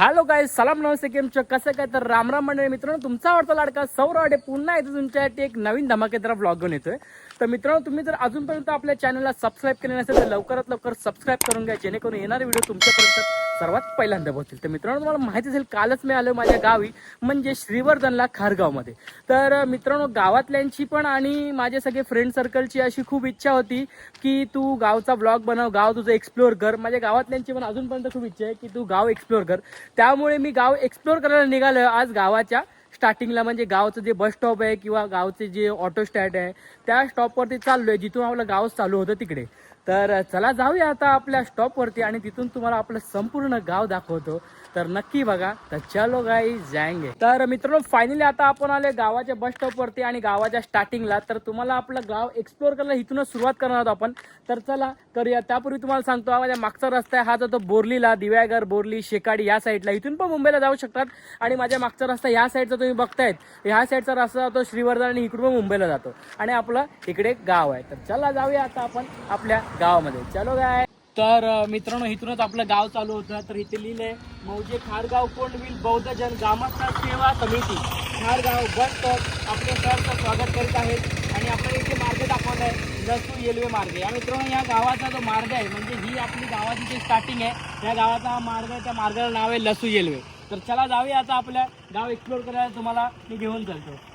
Hello काय सलाम नमस्ते केमचं कसं काय? तर रामराम मंडळी मित्रांनो तुमचा आवडता लाडका सौराडे पुन्हा येतो तुमच्यासाठी एक नवीन धमाकेदार ब्लॉग घेऊन येतोय. तर मित्रांनो तुम्ही जर अजूनपर्यंत आपल्या चॅनलला सबस्क्राईब केले नसेल तर लवकरात लवकर सबस्क्राईब करून घ्या जेणेकरून येणारे व्हिडिओ तुमच्यापर्यंत सर्वात पहिल्यांदा पोहोचतील. तर मित्रांनो तुम्हाला माहिती असेल कालच मी आलो माझ्या गावी म्हणजे श्रीवर्धनला खारगावमध्ये. तर मित्रांनो गावातल्यांची पण आणि माझे सगळे फ्रेंड सर्कलची अशी खूप इच्छा होती की तू गावचा ब्लॉग बनव गाव तुझं एक्सप्लोअर कर. माझ्या गावातल्यांची पण अजूनपर्यंत खूप इच्छा आहे की तू गाव एक्सप्लोअर कर. त्यामुळे मी गाव एक्सप्लोअर करायला निघालो आज गावाच्या. स्टार्टिंगला म्हणजे गावचं जे बस स्टॉप आहे किंवा गावचे जे ऑटो स्टँड आहे त्या स्टॉपवरती चाललोय जिथून आपलं गाव चालू होतं तिकडे. तर चला जाऊया आता आपल्या स्टॉपवरती आणि तिथून तुम्हाला आपलं संपूर्ण गाव दाखवतो. तर नक्की बघा तर चलो गाई जायंगे. तर मित्रांनो फायनली आता आपण आले गावाच्या बस स्टॉपवरती आणि गावाच्या स्टार्टिंगला तर तुम्हाला आपलं गाव एक्सप्लोअर करायला इथूनच सुरुवात करणार आहोत आपण. तर चला करूया. त्यापूर्वी तुम्हाला सांगतो माझ्या मागचा रस्ता आहे. हा जातो बोरलीला दिव्यागर बोरली शेकाडी या साईडला इथून पण मुंबईला जाऊ शकतात. आणि माझ्या मागचा रस्ता या साईडचा तुम्ही बघतायत. ह्या साईडचा रस्ता जातो श्रीवर्धन आणि इकडून पण मुंबईला जातो. आणि आपलं इकडे गाव आहे. तर चला जाऊया आता आपण आपल्या गावामध्ये. चलो गाय तर मित्रांनो इथूनच आपलं गाव चालू होतं. तर इथे लिहिले मौजे खारगाव कोंडविल बौद्ध जन ग्रामस्थ सेवा समिती. Khargaon bus stop. आपले सरचं स्वागत करीत आहेत. आणि आपल्याला इथे मार्ग दाखवत आहे लसू रेल्वे मार्ग. या मित्रांनो या गावाचा जो मार्ग आहे म्हणजे ही आपली गावाची जी स्टार्टिंग आहे या गावाचा हा मार्ग आहे त्या मार्गाला नाव आहे लसू रेल्वे तर चला जाऊया आता आपल्या गाव एक्सप्लोर करायला. तुम्हाला मी घेऊन चालतो.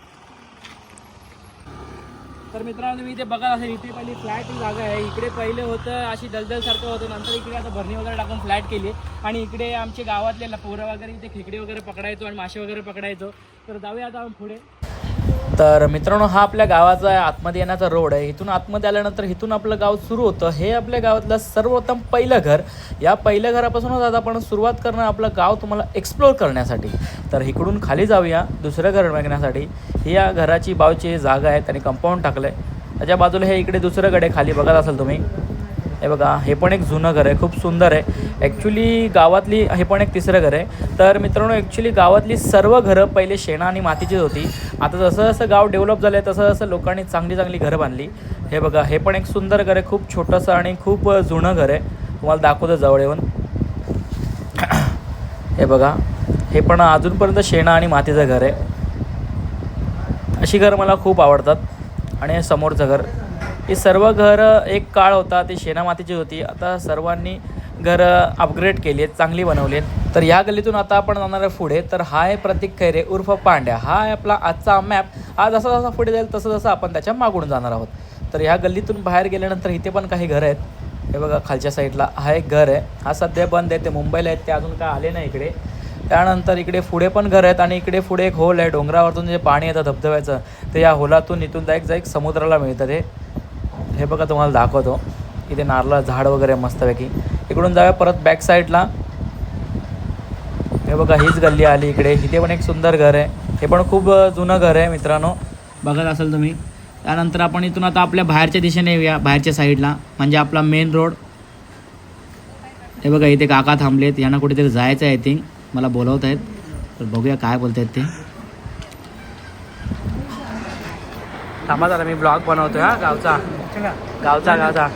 तर मित्रांनो तुम्ही इथे बघा असेल इथे पहिली फ्लॅट जागा आहे. इकडे पहिले होतं अशी दलदल सारखं होतं. नंतर इकडे आता भरणी वगैरे टाकून फ्लॅट केली आणि इकडे आमचे गावातले पोरं वगैरे इथे खेकडे वगैरे पकडायचो आणि मासे वगैरे पकडायचो. तर जाऊया आता आपण पुढे. तर मित्रांनो हा आपल्या गावाचा आतमध्ये येण्याचा रोड आहे. इथून आतमध्ये आल्यानंतर इथून आपलं गाव सुरू होतं. हे आपल्या गावातलं सर्वोत्तम पहिलं घर. या पहिल्या घरापासूनच आता आपण सुरुवात करणं आपलं गाव तुम्हाला एक्सप्लोअर करण्यासाठी. तर इकडून खाली जाऊया दुसरं घर बघण्यासाठी. ही या घराची बावची जागा आहे त्यांनी कंपाऊंड टाकलं आहे त्याच्या बाजूला हे इकडे दुसरं गडे खाली बघत असाल तुम्ही. हे बघा हे पण एक जुनं घर आहे खूप सुंदर आहे. ॲक्च्युली गावातली हे पण एक तिसरं घर आहे. तर मित्रांनो ॲक्च्युली गावातली सर्व घरं पहिले शेणा आणि मातीचीच होती. आता जसं जसं गाव डेव्हलप झालं आहे तसं जसं लोकांनी चांगली चांगली घरं बांधली. हे बघा हे पण एक सुंदर घर आहे खूप छोटंसं आणि खूप जुनं घर आहे. तुम्हाला दाखवतं जवळ येऊन. हे बघा हे पण अजूनपर्यंत शेणा आणि मातीचं घर आहे. अशी घरं मला खूप आवडतात. आणि समोरचं घर. ही सर्व घरं एक काळ होता ती शेणामातीची होती. आता सर्वांनी घरं अपग्रेड केली आहेत चांगली बनवली आहेत. तर या गल्लीतून आता आपण जाणार आहे पुढे. तर हा आहे प्रतीक खैरे उर्फ पांड्या. हा आहे आपला आजचा मॅप आज जसा जसा पुढे जाईल तसं जसं आपण त्याच्या मागून जाणार आहोत. तर ह्या गल्लीतून बाहेर गेल्यानंतर इथे पण काही घरं आहेत. हे बघा खालच्या साईडला हा एक घर आहे. हा सध्या बंद आहे. ते मुंबईला आहेत. ते अजून काय आले नाही इकडे. त्यानंतर इकडे पुढे पण घर आहेत आणि इकडे पुढे एक होल आहे. डोंगरावरतून जे पाणी येतं धबधब्याचं ते या होलातून इथून जाईक जाईक समुद्राला मिळतं ते. हे बघा तुम्हाला दाखवतो. इथे नारळ झाड वगैरे मस्तपैकी. इकडून जाऊया परत बॅक साईडला हे बघा हीच गल्ली आली इकडे. इथे पण एक सुंदर घर आहे. हे पण खूप जुनं घर आहे मित्रांनो. बघत असाल तुम्ही. त्यानंतर आपण इथून आता आपल्या बाहेरच्या दिशेने येऊया बाहेरच्या साईडला म्हणजे आपला मेन रोड हे बघा इथे काका थांबलेत. यांना कुठेतरी जायचं आहे थिंक मला बोलवत आहेत तर बघूया काय बोलत आहेत ते. थांबा जरा मी ब्लॉग बनवतो हा गावचा. गावचा गावचा.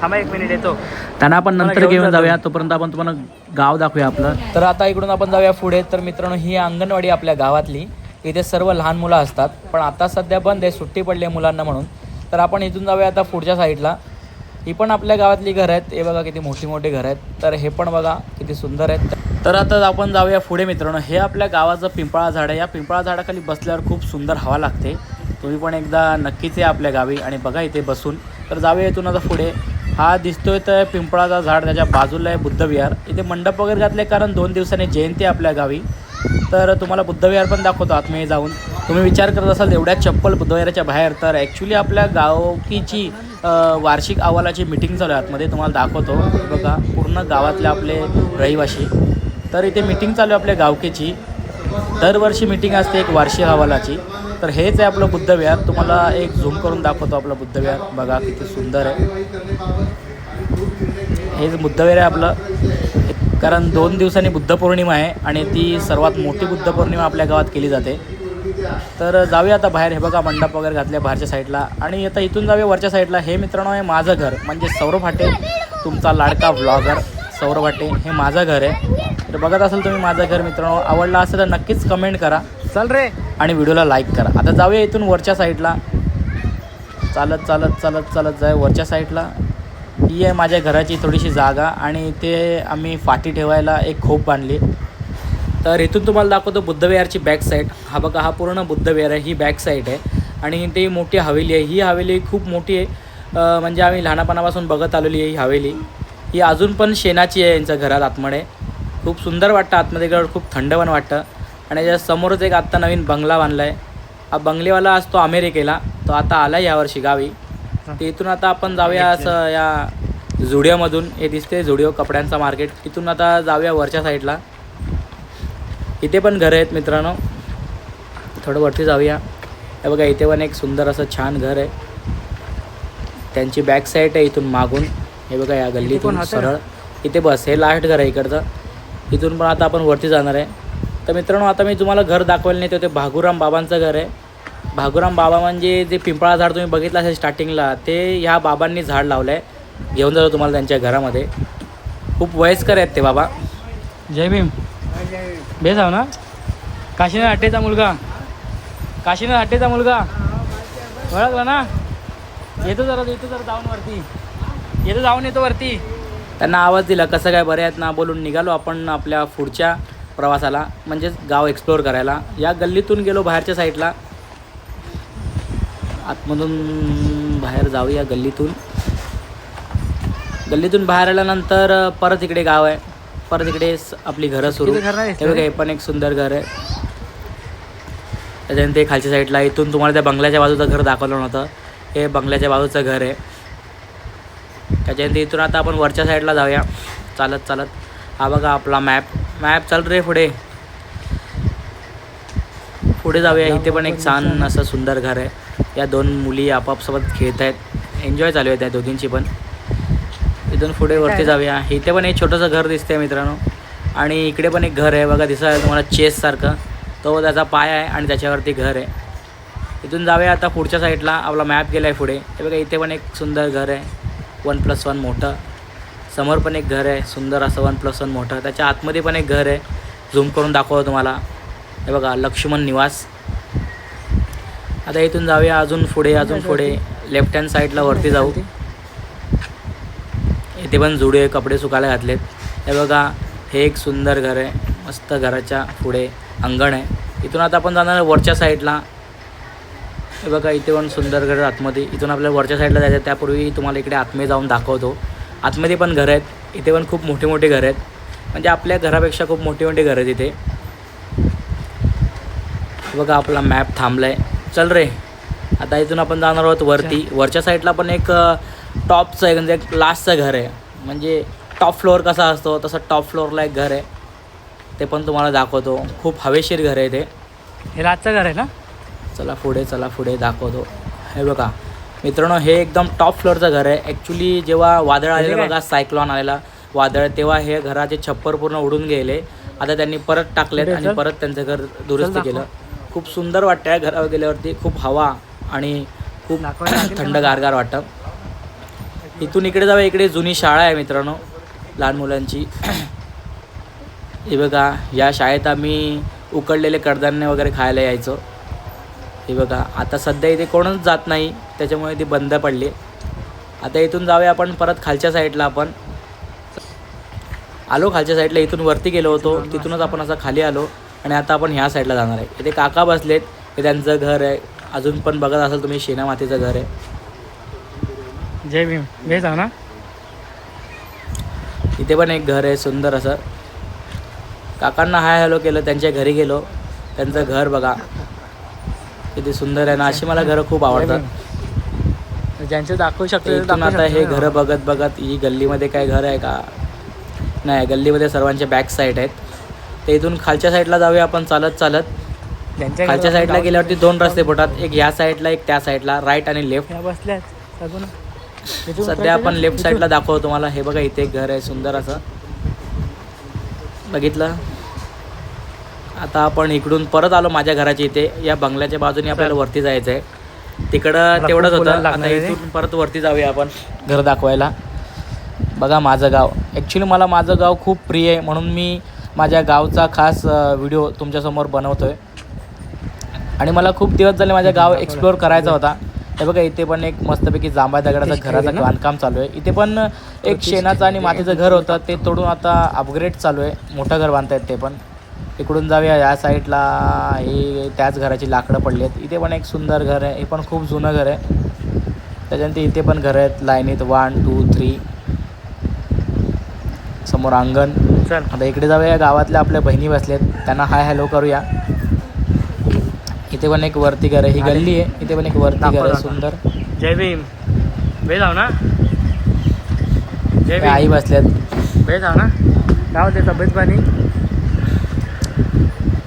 थांबा एक मिनिट येतो. त्यांना आपण नंतर घेऊन जाऊया. तोपर्यंत आपण तुम्हाला गाव दाखवूया आपलं. तर आता इकडून आपण जाऊया पुढे. तर मित्रांनो ही अंगणवाडी आपल्या गावातली. इथे सर्व लहान मुलं असतात. पण आता सध्या बंद आहे. सुट्टी पडली आहे मुलांना म्हणून. तर आपण इथून जाऊया आता पुढच्या साईडला ही पण आपल्या गावातली घरं आहेत. हे बघा किती मोठी मोठी घरं आहेत. तर हे पण बघा किती सुंदर आहेत. तर आता आपण जाऊया पुढे मित्रांनो. हे आपल्या गावाचं पिंपळा झाड आहे. या पिंपळा झाडाखाली बसल्यावर खूप सुंदर हवा लागते. तुम्ही पण एकदा नक्कीच या आपल्या गावी आणि बघा इथे बसून. तर जाऊया इथून आता पुढे. हा दिसतोय तर पिंपळाचा झाड त्याच्या बाजूला आहे बुद्धविहार इथे मंडप वगैरे घातले कारण दोन दिवसांनी जयंती आहे आपल्या गावी. तर तुम्हाला बुद्धविहार पण दाखवतो आतमध्ये जाऊन. तुम्ही विचार करत असाल एवढ्या चप्पल बुद्धविहाराच्या बाहेर तर ॲक्च्युली आपल्या गावकीची वार्षिक अहवालाची मिटिंग चालू आहे आतमध्ये. तुम्हाला दाखवतो. बघा पूर्ण गावातले आपले रहिवाशी. तर इथे मिटिंग चालू आहे आपल्या गावकीची. दरवर्षी मिटिंग असते एक वार्षिक अहवालाची. तर हेच आहे आपलं बुद्धविहार तुम्हाला एक झूम करून दाखवतो आपलं बुद्धविहार बघा किती सुंदर आहे. हेच बुद्धविहार आहे आपलं. कारण दोन दिवसांनी बुद्ध पौर्णिमा आहे आणि ती सर्वात मोठी बुद्ध पौर्णिमा आपल्या गावात केली जाते. तर जाऊया आता बाहेर. हे बघा मंडप वगैरे घातले बाहेरच्या साईडला. आणि आता इथून जाऊया वरच्या साईडला. हे मित्रांनो आहे माझं घर. म्हणजे सौरभ हाटे तुमचा लाडका व्लॉगर सौरभ हाटे. हे माझं घर आहे. तर बघत असाल तुम्ही माझं घर मित्रांनो. आवडलं असेल तर नक्कीच कमेंट करा. चल रे. आणि व्हिडिओला लाईक करा. आता जाऊया इथून वरच्या साईडला चालत चालत चालत चालत जाय वरच्या साईडला ही आहे माझ्या घराची थोडीशी जागा आणि ते आम्ही फाटी ठेवायला एक खोप बांधली. तर इथून तुम्हाला दाखवतो बुद्धविहारची बॅक साईड हा बघा हा पूर्ण बुद्धविहार आहे. ही बॅक साईड आहे. आणि ती मोठी हवेली आहे. ही हवेली खूप मोठी आहे. म्हणजे आम्ही लहानपणापासून बघत आलेली आहे ही हवेली. ही अजून पण शेणाची आहे यांच्या घरात आतमध्ये. खूप सुंदर वाटतं आतमध्ये गेल्यावर खूप थंड पण वाटतं. आणि समोरच एक आत्ता नवीन बंगला बांधला आहे हा बंगलेवाला असतो अमेरिकेला तो आता आला यावर्षी गावी. ते इथून आता आपण जाऊया असं या झुडिओमधून. हे दिसते झुडिओ कपड्यांचा मार्केट. तिथून आता जाऊया वरच्या साईडला. इथे पण घरं आहेत मित्रांनो. थोडं वरती जाऊया. हे बघा इथे पण एक सुंदर असं छान घर आहे. त्यांची बॅक साईड आहे इथून मागून. हे बघा या गल्लीतून आहे सरळ. इथे बस हे लास्ट घर आहे इकडचं. इथून पण आता आपण वरती जाणार आहे. तर मित्रांनो आता मी तुम्हाला घर दाखवायला नाही ते भागुराम बाबांचं घर आहे. भागुराम बाबा म्हणजे जे पिंपळा झाड तुम्ही बघितलं असेल स्टार्टिंगला ते ह्या बाबांनी झाड लावलं आहे घेऊन जातो तुम्हाला त्यांच्या घरामध्ये. खूप वयस्कर आहेत ते बाबा. जय भीम. बेस आहो ना. काशीनाथ हट्टेचा मुलगा. काशीनाथ हट्टेचा मुलगा. ओळखला ना? येतो जरा येतो जरा जाऊन वरती. येतो जाऊन येतो वरती. त्यांना आवाज दिला कसं काय बरे आहेत ना बोलून निघालो आपण आपल्या पुढच्या प्रवासाला म्हणजेच गाव एक्सप्लोअर करायला. या गल्लीतून गेलो बाहेरच्या साईडला आतमधून बाहेर जाऊया गल्लीतून. गल्लीतून बाहेर आल्यानंतर परत इकडे गाव आहे. परत इकडे आपली घरं सुरू. हे पण एक सुंदर घर आहे. त्याच्यानंतर खालच्या साईडला इथून तुम्हाला त्या बंगल्याच्या बाजूचं घर दाखवलं नव्हतं. हे बंगल्याच्या बाजूचं घर आहे. त्याच्यानंतर इथून आता आपण वरच्या साईडला जाऊया. चालत चालत. हा बघा आपला मॅप मॅप चाल रे पुढे. पुढे जाऊया. इथे पण एक छान असं सुंदर घर आहे. या दोन मुली आपापसोबत खेळत आहेत. एन्जॉय चालू आहे त्या दोघींची पण. इथून पुढे वरती जाऊया. इथे पण एक छोटंसं घर दिसतंय मित्रांनो. आणि इकडे पण एक घर आहे. बघा दिसायला तुम्हाला चेससारखं तो त्याचा पाय आहे आणि त्याच्यावरती घर आहे. इथून जाऊया आता पुढच्या साईडला आपला मॅप गेला आहे पुढे. हे बघा इथे पण एक सुंदर घर आहे. वन प्लस वन मोठं. समोर पण एक घर आहे सुंदर असं वन प्लस वन मोठं. त्याच्या आतमध्ये पण एक घर आहे. झूम करून दाखवतो तुम्हाला. हे बघा लक्ष्मण निवास. आता इथून जाऊया अजून पुढे अजून पुढे. लेफ्ट हँड साईडला वरती जाऊ. इथे पण जुडे कपडे सुकायला घातलेत. हे बघा हे एक सुंदर घर आहे. मस्त घराच्या पुढे अंगण आहे. इथून आता आपण जाणार वरच्या साईडला हे बघा इथे पण सुंदर घर आहे आतमध्ये इथून आपल्याला वरच्या साईडला जायचं आहे. त्यापूर्वी तुम्हाला इकडे आतमध्ये जाऊन दाखवतो. आतमध्ये पण घरं आहेत. इथे पण खूप मोठे मोठे घरं आहेत. म्हणजे आपल्या घरापेक्षा खूप मोठे मोठे घरं आहेत इथे. बघा आपला मॅप थांबला आहे चल रे. आता इथून आपण जाणार आहोत वरती. वरच्या साईडला पण एक टॉपचं आहे. म्हणजे एक लास्टचं घर आहे. म्हणजे टॉप फ्लोअर कसा असतो? तसं टॉप फ्लोअरला एक घर आहे. ते पण तुम्हाला दाखवतो. खूप हवेशीर घर आहे ते. हे रातचं घर आहे ना? चला पुढे चला पुढे दाखवतो. हे बघा मित्रांनो हे एकदम टॉप फ्लोअरचं घर आहे. ॲक्च्युली जेव्हा वादळ आलेलं काय? बघा सायक्लॉन आलेला वादळ तेव्हा हे घराचे छप्पर पूर्ण उडून गेले. आता त्यांनी परत टाकलेत कुठे आणि? परत त्यांचं घर दुरुस्त. केलं. खूप सुंदर वाटतं आहे घरावर गेल्यावरती. खूप हवा आणि खूप थंड? गारगार वाटतं. इथून इकडे जाऊया. इकडे जुनी शाळा आहे मित्रांनो लहान मुलांची. हे बघा या शाळेत आम्ही उकडलेले कडधान्य वगैरे खायला यायचो. हे बघा आता सध्या इथे कोणच जात नाही त्याच्यामुळे ती बंद पडली. आता इथून जाऊया आपण परत खालच्या साईडला आपण. आलो खालच्या साईडला इथून वरती गेलो होतो तिथूनच आपण असं खाली आलो आणि आता आपण ह्या साईडला जाणार आहे. इथे काका बसलेत हे त्यांचं घर आहे. अजून पण बघत असाल तुम्ही शेणा मातीचं घर आहे. जय भीम. बेस आहो ना. इथे पण एक घर आहे सुंदर असं. काकांना हाय हॅलो केलं त्यांच्या घरी गेलो. त्यांचं घर बघा. किती सुंदर आहे ना अशी मला घरं खूप आवडतात ज्यांचे दाखवू शकतो इथून आता हे. घरं बघत बघत ही गल्लीमध्ये काय घर आहे का नाही गल्लीमध्ये सर्वांचे बॅक साईड आहेत ते इथून खालच्या साईडला जाऊया आपण चालत चालत खालच्या साईडला गेल्यावरती दोन रस्ते पडतात एक ह्या साईडला एक त्या साईडला राईट आणि लेफ्ट. इथून सध्या आपण? लेफ्ट. साईडला दाखवतो तुम्हाला हे बघा इथे एक घर आहे सुंदर असं बघितलं आता आपण इकडून परत आलो माझ्या घराच्या इथे. या बंगल्याच्या बाजूने आपल्याला वरती जायचं आहे तिकडं तेवढंच होतं. आता. इथून परत वरती जाऊया आपण घर दाखवायला. बघा माझं गाव. ॲक्च्युली मला माझं गाव खूप प्रिय आहे. म्हणून मी माझ्या गावचा खास व्हिडिओ तुमच्यासमोर बनवतो आहे आणि मला खूप दिवस झाले माझ्या गाव एक्सप्लोअर करायचा होता. हे बघा इथे पण एक मस्तपैकी जांभा दगडाचं घराचं बांधकाम चालू आहे. इथे पण एक शेणाचं आणि मातीचं घर होतं. ते तोडून आता अपग्रेड चालू आहे. मोठं घर बांधतायत ते पण. इकडून जाऊया या साईडला. हे त्याच घराची लाकडं पडली आहेत. इथे पण एक सुंदर घर आहे. हे पण खूप जुनं घर आहे. त्याच्यानंतर इथे पण घर आहेत. लाईनीत वन टू थ्री. समोर अंगण. आता इकडे जाऊया. गावातल्या आपल्या बहिणी बसल्यात त्यांना हाय हॅलो करूया. इथे पण एक वरती घर आहे. ही गल्ली आहे. इथे पण एक वरती घर आहे. सुंदर. जय भीम. बे जाऊ ना? जय ते आई बसल्यात बे जाऊ ना? काय होते तब्येत पाणी.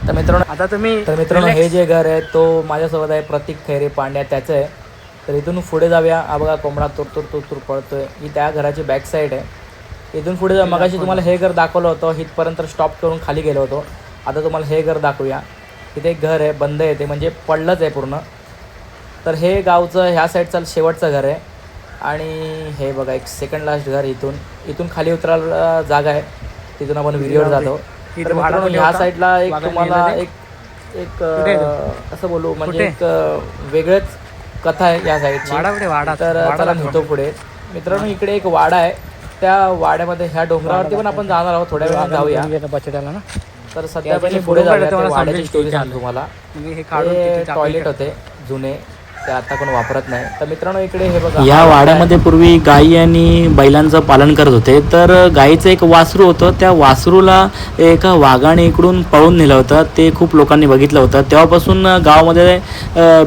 तर मित्रांनो आता तुम्ही तर मित्रांनो. हे जे घर आहे तो माझ्यासोबत आहे प्रतीक खैरे पांड्या त्याचं आहे. तर इथून पुढे जाऊया. हा बघा कोंबडा तुर तुर तुर तुर पळतोय. ही त्या घराची बॅक साईड आहे. इथून पुढे जा मगाशी तुम्हाला हे घर दाखवलं होतं. इथपर्यंत स्टॉप करून खाली गेलो होतो. आता तुम्हाला हे घर दाखवूया. इथे एक घर आहे बंद आहे ते म्हणजे पडलंच आहे पूर्ण. तर हे गावचं ह्या साईडचं शेवटचं घर आहे. आणि हे बघा एक सेकंड लास्ट घर इथून. इथून खाली उतरायला जागा आहे. तिथून आपण विहिरीवर जातो. तर मित्रांनो, ह्या. साईडला एक तुम्हाला एक एक असं बोलू म्हणजे? एक वेगळंच कथा आहे या साईडची वाडा तर चला. नेतो पुढे. मित्रांनो इकडे एक वाडा आहे. त्या वाड्यामध्ये ह्या डोंगरावरती पण आपण जाणार आहोत. थोड्या वेळाने जाऊया. बचड्याला ना? तर सध्या पहिले पुढे जाऊया. वाड्याची स्टोरी सांगतो. तुम्हाला. हे टॉयलेट. होते जुने. ते आता कोण वापरत नाही. तर मित्रांनो इकडे हे बघा. या वाड्यामध्ये पूर्वी गायी आणि बैलांचं पालन करत होते. तर गायीचं एक वासरू होतं. त्या वासरूला एका वाघाने इकडून पळून नेलं होतं. ते खूप लोकांनी बघितलं होतं. तेव्हापासून गावामध्ये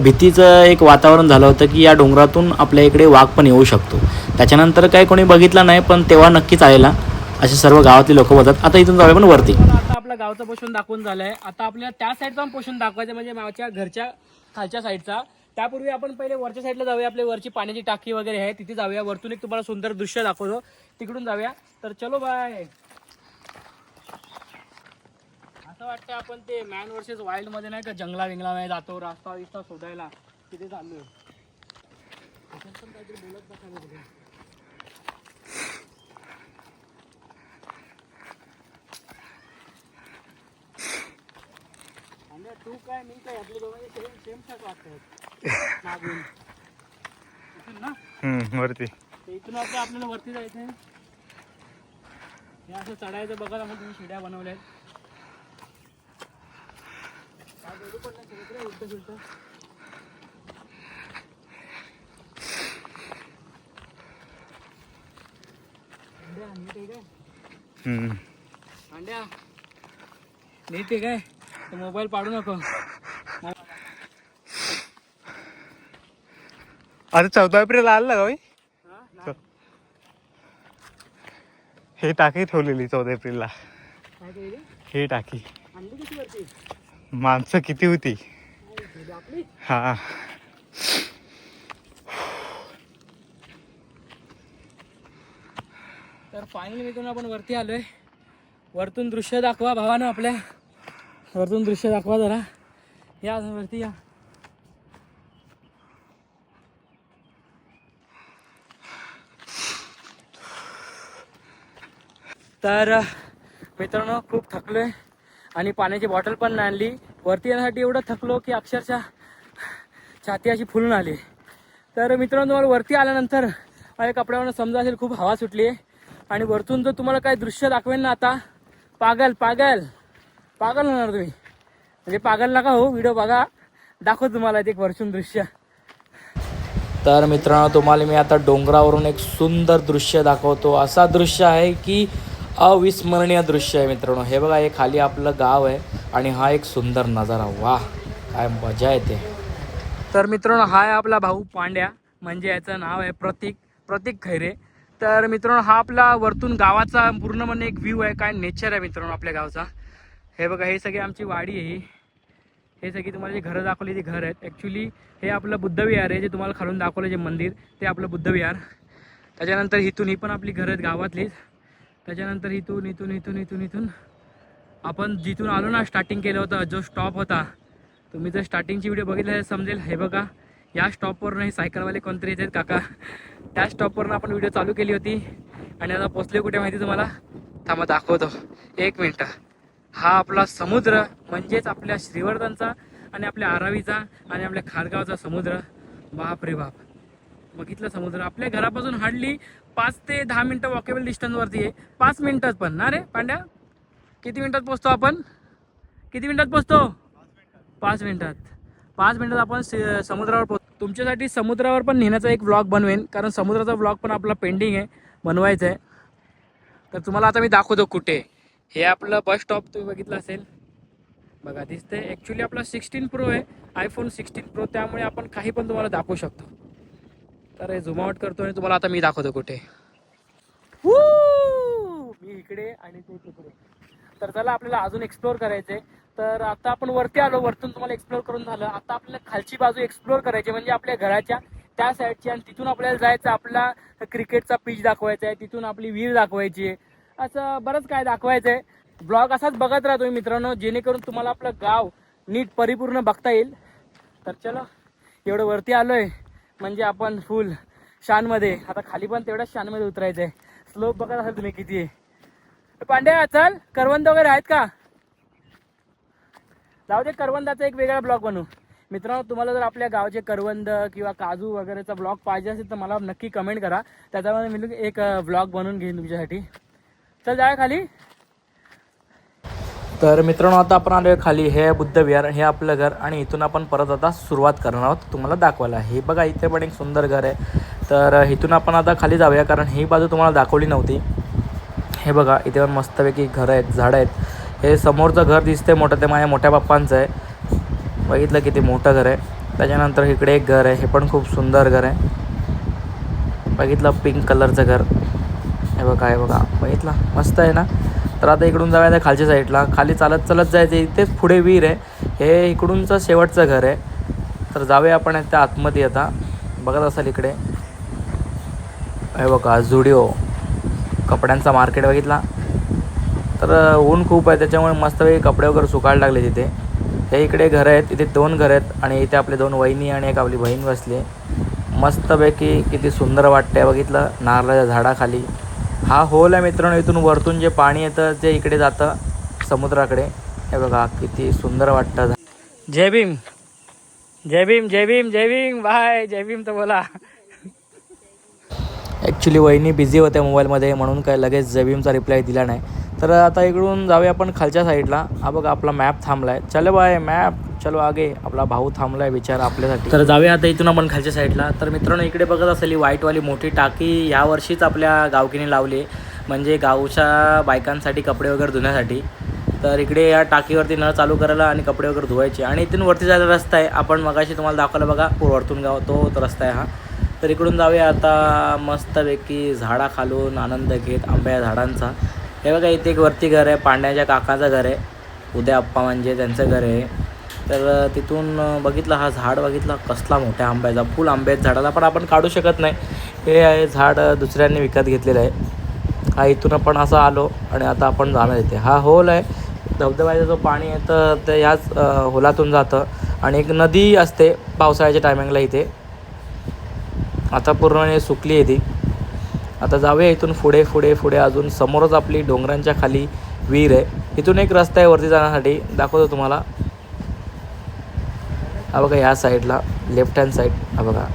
भीतीचं एक वातावरण झालं होतं की या डोंगरातून आपल्या इकडे वाघ पण येऊ शकतो. त्याच्यानंतर काही कोणी बघितलं नाही पण तेव्हा नक्कीच आलेला. असे सर्व गावातले लोक बोलतात आता इथून जाऊया पण वरती. आता आपलं गावचं पोषण दाखवून झालंय. आता आपल्याला त्या साईडचं पोषण दाखवायचं म्हणजे माझ्या घरच्या खालच्या साईडचा. त्यापूर्वी आपण पहिले वरच्या साईडला जाऊया. आपल्या वरची पाण्याची टाकी वगैरे आहे. तिथे जाऊया. वरतून एक तुम्हाला सुंदर दृश्य दाखवतो. तिकडून जाऊया. तर चलो बाय असं वाटतं आपण ते मॅन वर्सेस वाईल्डमध्ये नाही का जंगला विंगला नाही जातो रास्ता विस्ता शोधायला. तिथे चाललोय. तू काय मी काय आपले दोघांचे सेम सेम सारखं वाटतात हम्म, वरती. इथून वाटतं आपल्याला वरती जायचं हे असं चढायचं बघा मग तुम्ही शिड्या बनवल्या. अंड्या, नीट आहे काय? मोबाईल पाडू नको. आता चौदा एप्रिल आला का भाई हा? टाकी ठेवलेली चौदा एप्रिलला? हे टाकी. माणसं किती होती? हा तर फायनली मित्रांनो आपण वरती आलोय. वरतून दृश्य दाखवा भावानं आपल्या. वरतून दृश्य दाखवा जरा. या वरती या. तर मित्रांनो खूप थकलोय आणि पाण्याची बॉटल पण नाही आणली. वरती येण्यासाठी एवढं थकलो की अक्षरशः छाती अशी फुलून आली. तर मित्रांनो तुम्हाला वरती आल्यानंतर माझ्या कपड्यावर समजा असेल खूप हवा सुटली आहे आणि वरतून जर तुम्हाला काही दृश्य दाखवेन ना आता पागल पागल. पागल होणार तुम्ही. म्हणजे पागल नका हो व्हिडिओ बघा. दाखव तुम्हाला ते एक वरतून दृश्य. तर मित्रांनो तुम्हाला मी आता डोंगरावरून एक सुंदर दृश्य दाखवतो. असा दृश्य आहे की अविस्मरणीय दृश्य आहे मित्रांनो. हे बघा हे खाली आपलं गाव आहे आणि हा एक सुंदर नजारा. वा काय मजा येते तर मित्रांनो हा आहे आपला भाऊ पांड्या. म्हणजे याचं नाव आहे प्रतीक प्रतीक खैरे. तर मित्रांनो हा आपला वरतून गावाचा पूर्ण म्हणजे एक व्ह्यू आहे. काय नेचर आहे मित्रांनो आपल्या गावचा. हे बघा हे सगळी आमची वाडी आहे ही. हे सगळी तुम्हाला जे घरं दाखवली ती घर आहेत. ॲक्च्युली हे आपलं बुद्धविहार आहे जे तुम्हाला खालून दाखवलं जे मंदिर ते आपलं बुद्धविहार त्याच्यानंतर इथून ही पण आपली घरं आहेत गावातलीच. त्याच्यानंतर इथून इथून इथून इथून इथून आपण जिथून आलो ना स्टार्टिंग केलं होतं जो स्टॉप होता. तुम्ही जर स्टार्टिंगची व्हिडिओ बघितला तर समजेल हे बघा या स्टॉपवरून हे सायकलवाले कोणतरी येतात काका. त्या स्टॉपवरून आपण व्हिडिओ चालू केली होती. आणि आता पोचले कुठे माहिती तुम्हाला? थांबा दाखवतो. एक मिनटं. हा आपला समुद्र म्हणजेच आपल्या श्रीवर्धनचा आणि आपल्या आरावीचा आणि आपल्या खारगावचा समुद्र. बाप रे बाप. बघितलं समुद्र. आपल्या घरापासून हार्डली पाच ते दहा मिनटं वॉकेबल डिस्टन्सवरती आहे. पाच मिनिटात पण. ना रे पांड्या? किती मिनटात पोचतो आपण? किती मिनटात पोचतो? पाच मिनटात. पाच मिनटात आपण समुद्रावर पोच तुमच्यासाठी समुद्रावर पण नेण्याचा एक व्लॉग बनवेन. कारण समुद्राचा व्लॉग पण आपला पेंडिंग आहे. बनवायचा आहे. तर तुम्हाला आता मी दाखवतो कुठे. हे आपलं बस स्टॉप तुम्ही बघितलं असेल. बघा दिसतंय. ॲक्च्युली आपला सिक्स्टीन प्रो आहे. आयफोन सिक्स्टीन प्रो त्यामुळे आपण काही पण तुम्हाला दाखवू शकतो. तर हे करतो आणि तुम्हाला आता मी दाखवतो कुठे. मी इकडे आणि ते तिकडे. तर चला आपल्याला अजून एक्सप्लोअर करायचंय. तर आता आपण वरती आलो वरतून तुम्हाला एक्सप्लोअर करून झालं. आता आपल्याला खालची बाजू एक्सप्लोअर करायची म्हणजे आपल्या घराच्या त्या साईडची आणि तिथून आपल्याला जायचं आपला क्रिकेटचा पिच दाखवायचा आहे तिथून आपली विहीर दाखवायची आहे. असं बरंच काय दाखवायचं आहे ब्लॉग असाच बघत राहतो तुम्ही मित्रांनो जेणेकरून तुम्हाला आपलं गाव नीट परिपूर्ण बघता येईल. तर चलो एवढं वरती आलोय. म्हणजे आपण फुल शानमध्ये. आता खाली पण तेवढ्याच शानमध्ये उतरायचं आहे स्लोप बघत असाल तुम्ही किती आहे. पांड्या चल. करवंद वगैरे आहेत का? जाऊ दे करवंदाचा एक वेगळा ब्लॉग बनवू मित्रांनो तुम्हाला जर आपल्या गावचे करवंद किंवा काजू वगैरेचा ब्लॉग पाहिजे असेल तर मला नक्की कमेंट करा. त्याच्यामध्ये मी एक ब्लॉग बनवून घेईन तुमच्यासाठी. चल जाऊया खाली. तर मित्रांनो आता आपण आलो खाली हे बुद्ध विहार हे आपलं घर आणि इथून आपण परत आता सुरुवात करणार आहोत. तुम्हाला दाखवायला हे बघा इथे पण एक सुंदर घर आहे. तर इथून आपण आता खाली जाऊया कारण ही बाजू तुम्हाला दाखवली नव्हती. हे बघा इथे पण मस्तपैकी घरं आहेत झाडं आहेत. हे समोरचं घर दिसतंय मोठं ते माझ्या मोठ्या बाप्पांचं आहे. बघितलं किती मोठं घर आहे. त्याच्यानंतर इकडे एक घर आहे हे पण खूप सुंदर घर आहे. बघितलं पिंक कलरचं घर. हे बघा हे बघा. बघितलं? मस्त आहे ना? तर आता इकडून जाऊया त्या खालच्या साईडला. खाली चालत चालत जायचं इथेच पुढे विहीर आहे. हे इकडूनचं शेवटचं घर आहे. तर जाऊया आपण त्या आतमध्ये आता. बघत असाल इकडे. हे बघा झुडिओ. कपड्यांचा मार्केट बघितला. तर ऊन खूप आहे. त्याच्यामुळे मस्तपैकी कपडे वगैरे सुकायला लागले तिथे. हे इकडे घरं आहेत. इथे दोन घरं आहेत. आणि इथे आपले दोन वहिनी आणि एक आपली बहीण बसली मस्तपैकी किती सुंदर वाटते बघितलं. नारळाच्या झाडाखाली. हा होल आहे मित्रांनो इथून वरतून जे पाणी येतं ते इकडे जातं समुद्राकडे. हे बघा किती सुंदर वाटतं. जय भीम. जय भीम जय भीम जय भीम. बाय जय भीम तर बोला. ॲक्च्युली वहिनी बिझी होत्या मोबाईलमध्ये म्हणून काय लगेच जबीमचा रिप्लाय दिला नाही. तर आता इकडून जाऊया आपण खालच्या साईडला हा बघा आपला मॅप थांबला आहे चलो बाय मॅप चलो आगे आपला भाऊ थांबला आहे आपल्यासाठी. तर जाऊया आता इथून आपण खालच्या साईडला. तर मित्रांनो इकडे बघत असेल ही व्हाईटवाली मोठी टाकी या वर्षीच आपल्या गावकीने लावली आहे. म्हणजे गावच्या बायकांसाठी कपडे वगैरे धुण्यासाठी. तर इकडे या टाकीवरती नळ चालू करायला आणि कपडे वगैरे धुवायचे. आणि इथून वरती जायला रस्ता आहे. आपण मगाशी तुम्हाला दाखवलं बघा वरतून गाव तो तो रस्ता आहे हा. तर इकडून जाऊया आता मस्तपैकी झाडा खालून आनंद घेत आंब्या झाडांचा. हे बघा इथे एक वरती घर आहे पांड्याच्या काकाचं घर आहे. उद्या आप्पा म्हणजे त्यांचं घर आहे. तर तिथून बघितलं हा झाड बघितला कसला मोठ्या आंब्याचा फुल आंबे झाडाला पण आपण काढू शकत नाही. हे आहे झाड दुसऱ्यांनी विकत घेतलेलं आहे. हा इथून आपण असं आलो आणि आता आपण जाणार इथे. हा होल आहे. धबधब्याचं जो पाणी येतं ते ह्याच होलातून जातं. आणि एक नदी असते पावसाळ्याच्या टायमिंगला इथे. आता पूर्णपणे सुकली आहे ती. आता जाऊया इथून पुढे पुढे पुढे. अजून समोरच आपली डोंगरांच्या खाली विहीर आहे. इथून एक रस्ता आहे वरती जाण्यासाठी. दाखवतो तुम्हाला. हा बघा ह्या साईडला लेफ्ट हँड साईड हा बघा.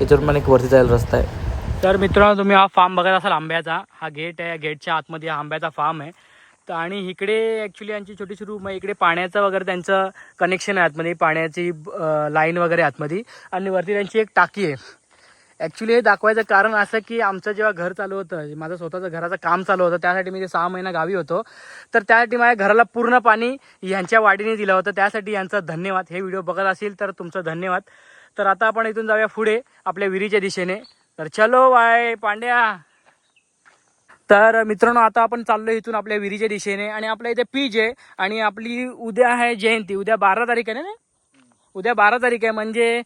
इथून पण एक वरती जायला रस्ता आहे. तर मित्रांनो तुम्ही हा फार्म बघत असाल आंब्याचा. हा गेट आहे गेटच्या आतमध्ये हा आंब्याचा फार्म आहे. तर आणि इकडे ॲक्च्युली यांची छोटीशी रूम आहे. इकडे पाण्याचं वगैरे त्यांचं कनेक्शन आहे आतमध्ये. पाण्याची लाईन वगैरे आतमध्ये. आणि वरती त्यांची एक टाकी आहे. ॲक्च्युली हे दाखवायचं कारण असं की आमचं जेव्हा घर चालू होतं माझं स्वतःचं घराचं काम चालू होतं त्यासाठी मी ते सहा महिना गावी होतो. तर त्यासाठी माझ्या घराला पूर्ण पाणी यांच्या वाडीने दिलं होतं. त्यासाठी यांचं धन्यवाद. हे व्हिडिओ बघत असेल तर तुमचं धन्यवाद. तर आता आपण इथून जाऊया पुढे आपल्या विहिरीच्या दिशेने. तर चलो बाय पांड्या. तर मित्रांनो आता आपण चाललो इथून आपल्या विहिरीच्या दिशेने आणि आपल्या इथे पीज आहे आणि आपली उद्या आहे जयंती. उद्या बारा तारीख आहे ना? उद्या बारा तारीख आहे. म्हणजे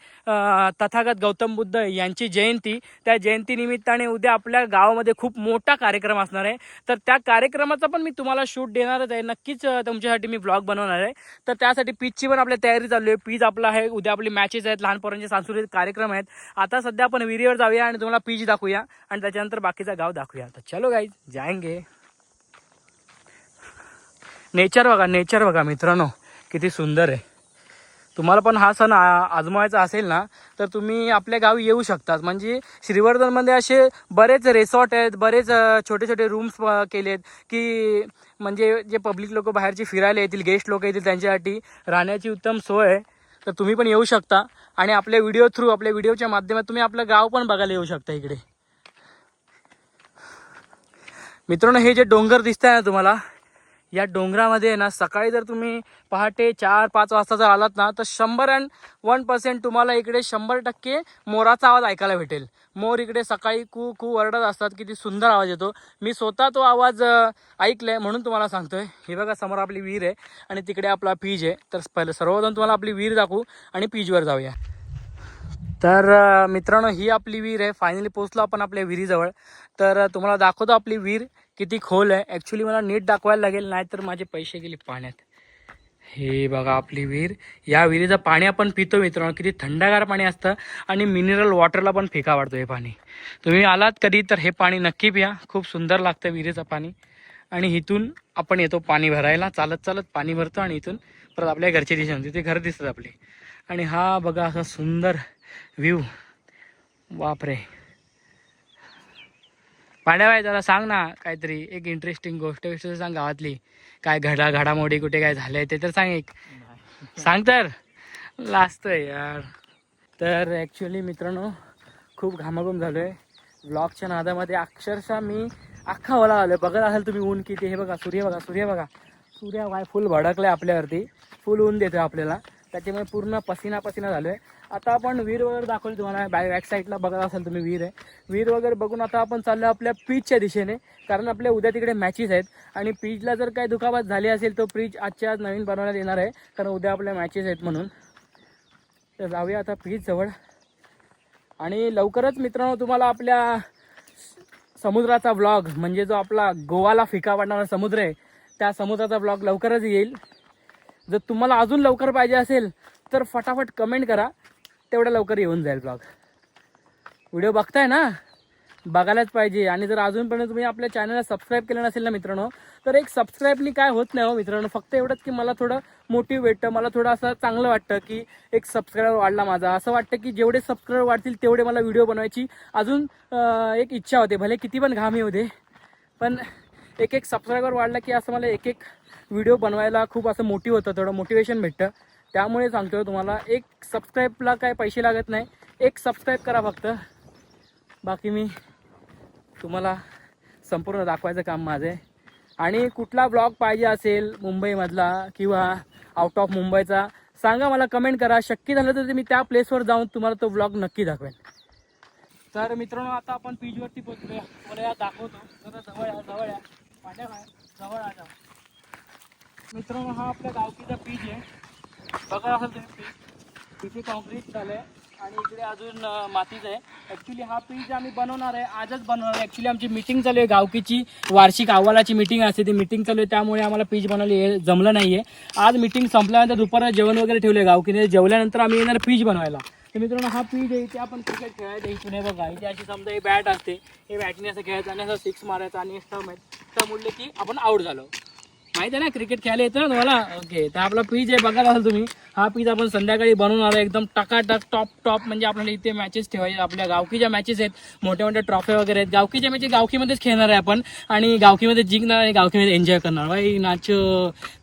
तथागत गौतम बुद्ध यांची जयंती. त्या जयंतीनिमित्ताने उद्या आपल्या गावामध्ये खूप मोठा कार्यक्रम असणार आहे. तर त्या कार्यक्रमाचा पण मी तुम्हाला शूट देणारच आहे. नक्कीच तुमच्यासाठी मी ब्लॉग बनवणार आहे. तर त्यासाठी पीचची पण आपल्या तयारी चालू आहे. पीच आपला आहे. उद्या आपली मॅचेस आहेत. लहान पोरांचे सांस्कृतिक कार्यक्रम आहेत. आता सध्या आपण विहिरीवर जाऊया आणि तुम्हाला पीच दाखवूया. आणि त्याच्यानंतर बाकीचा गाव दाखवूया. तर चलो गाई जायंगे नेचर बघा नेचर बघा मित्रांनो. किती सुंदर आहे. तुम्हाला पण हा सण आ- आजमावायचा असेल ना तर तुम्ही आपल्या गावी येऊ शकतात. म्हणजे श्रीवर्धनमध्ये असे बरेच रेसॉर्ट आहेत बरेच छोटे छोटे रूम्स केलेत की म्हणजे जे पब्लिक लोक बाहेरचे फिरायला येतील गेस्ट लोक येतील त्यांच्यासाठी राहण्याची उत्तम सोय आहे. तर तुम्ही पण येऊ शकता. आणि आपल्या व्हिडिओ थ्रू आपल्या व्हिडिओच्या माध्यमात तुम्ही आपलं गाव पण बघायला येऊ शकता इकडे. मित्रांनो हे जे डोंगर दिसत आहे ना तुम्हाला या डोंगरामध्ये आहे ना सकाळी जर तुम्ही पहाटे चार पाच वाजता जर आलात ना तर शंभर अँड वन पर्सेंट तुम्हाला इकडे शंभर टक्के मोराचा आवाज ऐकायला भेटेल. मोर इकडे सकाळी कू कू वरडत असतात किती सुंदर आवाज येतो. मी स्वतः तो आवाज ऐकलाय म्हणून तुम्हाला सांगतोय. हे बघा समोर आपली विहीर आहे आणि तिकडे आपला पीज आहे. तर पहिलं सर्वप्रथम तुम्हाला आपली विहीर दाखवू आणि पीजवर जाऊया. तर मित्रांनो ही आपली विहीर आहे. फायनली पोचलो आपण आपल्या विहिरीजवळ. तर तुम्हाला दाखवतो आपली विहीर. किती खोल आहे. ॲक्च्युली मला नीट दाखवायला लागेल नाहीतर माझे पैसे गेले पाण्यात. हे बघा आपली विहीर. या विहिरीचं पाणी आपण पितो मित्रांनो. किती थंडगार पाणी असतं आणि मिनरल वॉटरला पण फिका वाढतो हे पाणी. तुम्ही आलात कधी तर हे पाणी नक्की प्या. खूप सुंदर लागतं विहिरीचं पाणी. आणि इथून आपण येतो पाणी भरायला. चालत चालत पाणी भरतो आणि इथून परत आपल्या घरचे दिशा. तिथे घर दिसतात आपले. आणि हा बघा असा सुंदर व्ह्यू बापरे. पांड्या बाई जरा सांग ना काहीतरी एक इंटरेस्टिंग गोष्ट गोष्ट सांग गावातली. काय घडा घडामोडी कुठे काय झालंय ते तर सांग एक. सांग तर. लाजतोय यार. तर ॲक्च्युली मित्रांनो खूप घामाघूम झालो आहे ब्लॉगच्या नादामध्ये अक्षरशः मी अख्खा ओला आलो बघत असाल तुम्ही ऊन किती हे बघा सूर्य बघा सूर्य बघा. सूर्य वाय फुल भडकलाय आपल्यावरती. फुल ऊन देतोय आपल्याला. त्याच्यामुळे पूर्ण पसिना पसिना झालो आहे आता आपण विहीर वगैरे दाखवली तुम्हाला. बॅक बॅक साईडला बघत असाल तुम्ही विहीर आहे. विहीर वगैरे बघून आता आपण चाललो आपल्या पीचच्या दिशेने. कारण आपल्या उद्या तिकडे मॅचेस आहेत. आणि पीचला जर काही दुखापत झाली असेल तर पीच आजच्या आज नवीन बनवण्यात येणार आहे. कारण उद्या आपल्या मॅचेस आहेत म्हणून. तर जाऊया आता पीच जवळ. आणि लवकरच मित्रांनो तुम्हाला आपल्या समुद्राचा ब्लॉग म्हणजे जो आपला गोवाला फिका पडणारा समुद्र आहे त्या समुद्राचा ब्लॉग लवकरच येईल. जर तुम्हाला अजून लवकर पाहिजे असेल तर फटाफट कमेंट करा. तेवढ्या लवकर येऊन जाईल ब्लॉग व्हिडिओ बघताय ना? बघायलाच पाहिजे. आणि जर अजूनपर्यंत तुम्ही आपल्या चॅनलला सबस्क्राईब केलं नसेल ना मित्रांनो तर एक सबस्क्राईबनी काय होत नाही हो मित्रांनो. फक्त एवढंच की मला थोडं मोटिव्ह भेटतं. मला थोडं असं चांगलं वाटतं की एक सबस्क्राईबर वाढला माझा. असं वाटतं की जेवढे सबस्क्राईबर वाढतील तेवढे मला व्हिडिओ बनवायची अजून एक इच्छा होते. भले किती पण घाम येऊ दे पण एक एक सबस्क्रायबर वाढला की असं मला एक एक व्हिडिओ बनवायला खूप असं मोटिव्ह होतं थोडं मोटिवेशन भेटतं. त्यामुळे सांगतोय तुम्हाला एक सबस्क्राईबला काय पैसे लागत नाही एक सबस्क्राईब करा फक्त. बाकी मी तुम्हाला संपूर्ण दाखवायचं काम माझं आहे. आणि कुठला ब्लॉग पाहिजे असेल मुंबईमधला किंवा आउट ऑफ मुंबईचा सांगा मला कमेंट करा. शक्य झालं तर मी त्या प्लेसवर जाऊन तुम्हाला तो ब्लॉग नक्की दाखवेन. तर मित्रांनो आता आपण पीजवरती पोहोचलोय. मला या दाखवतो. जवळ जवळ या. जवळ आ मित्रांनो हा आपल्या गावकीचा पीच आहे. बघा असेल तुम्ही पीच तिथे कॉन्क्रीट झालंय आणि इकडे अजून मातीचं आहे. ॲक्च्युली हा पीच आम्ही बनवणार आहे आजच बनवणार आहे. ॲक्च्युली आमची मिटिंग चालू आहे गावकीची वार्षिक अहवालाची मिटिंग असते ती मिटिंग चालू आहे. त्यामुळे आम्हाला पीच बनवली हे जमलं नाही आहे आज मिटिंग संपल्यानंतर दुपारला जेवण वगैरे ठेवलं आहे गावकीने. जेवल्यानंतर आम्ही येणार पीच बनवायला. तर मित्रांनो हा पीच आहे इथे आपण क्रिकेट खेळायचं इथून. हे बघा इथे अशी समजा हे बॅट असते. हे बॅटने असं खेळायचं आणि असं सिक्स मारायचं आणि स्टम आहेत. स्टम उडले की आपण आऊट झालो. माहिती आहे ना क्रिकेट खेळायला येतं ना तुम्हाला? ओके तर आपला पीच आहे बघा असाल तुम्ही. हा पीच आपण संध्याकाळी बनवून आलो एकदम टकाटक टॉप टॉप म्हणजे आपल्याला इथे मॅचेस ठेवायचे आपल्या गावकीच्या मॅचेस आहेत. मोठ्या मोठ्या ट्रॉफी वगैरे आहेत. गावकीच्या मॅचेस गावकीमध्येच खेळणार आहे आपण. आणि गावकीमध्ये जिंकणार आणि गावकीमध्ये एन्जॉय करणार. वाई नाच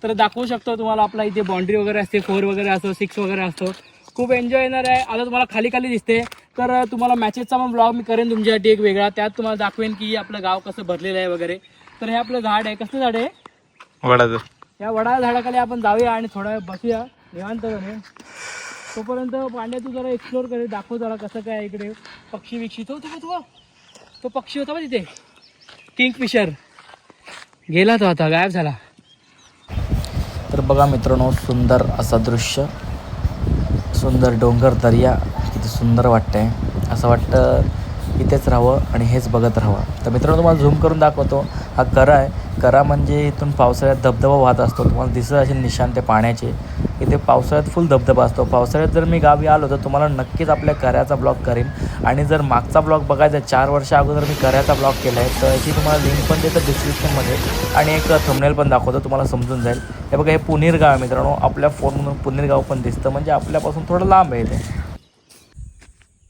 तर दाखवू शकतो तुम्हाला आपला इथे बाउंड्री वगैरे असते फोर वगैरे असतो सिक्स वगैरे असतो. खूप एन्जॉय येणार आहे. आता तुम्हाला खाली खाली दिसते. तर तुम्हाला मॅचेसचा पण ब्लॉग मी करेन तुमच्यासाठी एक वेगळा. त्यात तुम्हाला दाखवेन की आपलं गाव कसं भरलेलं आहे वगैरे. तर हे आपलं झाड आहे. कसलं झाड आहे? वडाचं. या वडा झाडाखाली आपण जाऊया आणि थोडा वेळ बसूया निवांतपणे तोपर्यंत पांड्या तू जरा एक्सप्लोर करे दाखव जरा कसं काय आहे इकडे. पक्षी विक्षी. तो तो तो? तो पक्षी होता बा तिथे. किंग फिशर गेला तो आता. गायब झाला. तर बघा मित्रांनो सुंदर असं दृश्य. सुंदर डोंगर दर्या. किती सुंदर वाटतंय. असं वाटतं इथेच राहावं आणि हेच बघत राहावं. तर मित्रांनो तुम्हाला झूम करून दाखवतो. हा करा आहे. करा म्हणजे इथून पावसाळ्यात धबधबा वाहत असतो. तुम्हाला दिसत असेल निशाण ते पाण्याचे. इथे पावसाळ्यात फुल धबधबा असतो. पावसाळ्यात जर मी गावी आलो तर तुम्हाला नक्कीच आपल्या कऱ्याचा ब्लॉग करेन. आणि जर मागचा ब्लॉग बघायचा आहे चार वर्ष अगोदर मी कऱ्याचा ब्लॉग केला आहे तर याची तुम्हाला लिंक पण देतं डिस्क्रिप्शनमध्ये आणि एक थंबनेल पण दाखवतो तुम्हाला समजून जाईल. हे बघा हे पुनीर गाव आहे मित्रांनो. आपल्या फोनमधून पुनीर गाव पण दिसतं. म्हणजे आपल्यापासून थोडं लांब आहे ते.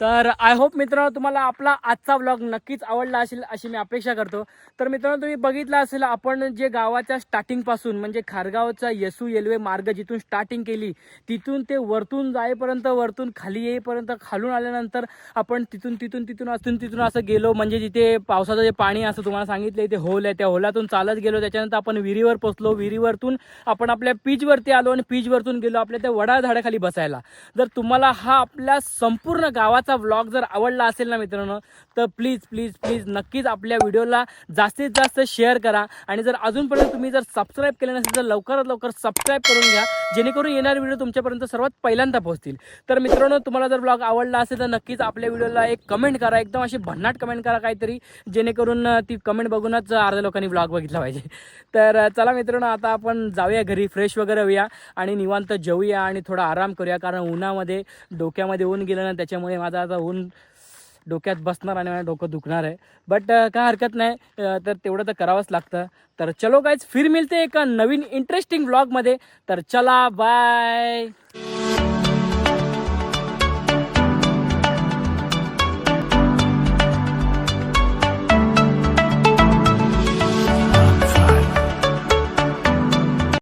तर आय होप मित्रांनो तुम्हाला आपला आजचा व्लॉग नक्कीच आवडला असेल अशी मी अपेक्षा करतो. तर मित्रांनो तुम्ही बघितलं असेल आपण जे गावाच्या स्टार्टिंगपासून म्हणजे खारगावचा येसू रेल्वे मार्ग जिथून स्टार्टिंग केली तिथून ते वरतून जाईपर्यंत वरतून खाली येईपर्यंत खालून आल्यानंतर आपण तिथून तिथून तिथून असून तिथून असं गेलो. म्हणजे जिथे पावसाचं जे पाणी असं तुम्हाला सांगितलं ते होल आहे. त्या होलातून चालत गेलो. त्याच्यानंतर आपण विहिरीवर पोचलो. विहिरीवरतून आपण आपल्या पीचवरती आलो आणि पीचवरतून गेलो आपल्या त्या वडा झाडाखाली बसायला. जर तुम्हाला हा आपल्या संपूर्ण गावाचा व्लॉग जर आवडला असेल ना मित्रांनो तर प्लीज प्लीज प्लीज नक्कीच आपल्या व्हिडिओला जास्तीत जास्त शेअर करा. आणि जर अजूनपर्यंत तुम्ही जर सबस्क्राईब केले नसेल तर लवकरात लवकर सबस्क्राईब करून घ्या. जेणेकरून येणारे व्हिडिओ तुमच्यापर्यंत सर्वात पहिल्यांदा पोहोचतील. तर मित्रांनो तुम्हाला जर ब्लॉग आवडला असेल तर नक्कीच आपल्या व्हिडिओला एक कमेंट करा. एकदम अशी भन्नाट कमेंट करा काहीतरी जेणेकरून ती कमेंट बघूनच अर्ध्या लोकांनी ब्लॉग बघितला पाहिजे. तर चला मित्रांनो आता आपण जाऊया घरी फ्रेश वगैरे होऊया आणि निवांत जेऊया आणि थोडा आराम करूया. कारण उन्हामध्ये डोक्यामध्ये ऊन गेलं ना त्याच्यामुळे माझा आता ऊन डोक्यात बसणार आणि माझं डोकं दुखणार आहे. बट काय हरकत नाही. तर तेवढं तर करावंच लागतं. तर चलो काहीच फिर मिळते एका नवीन इंटरेस्टिंग ब्लॉगमध्ये तर चला बाय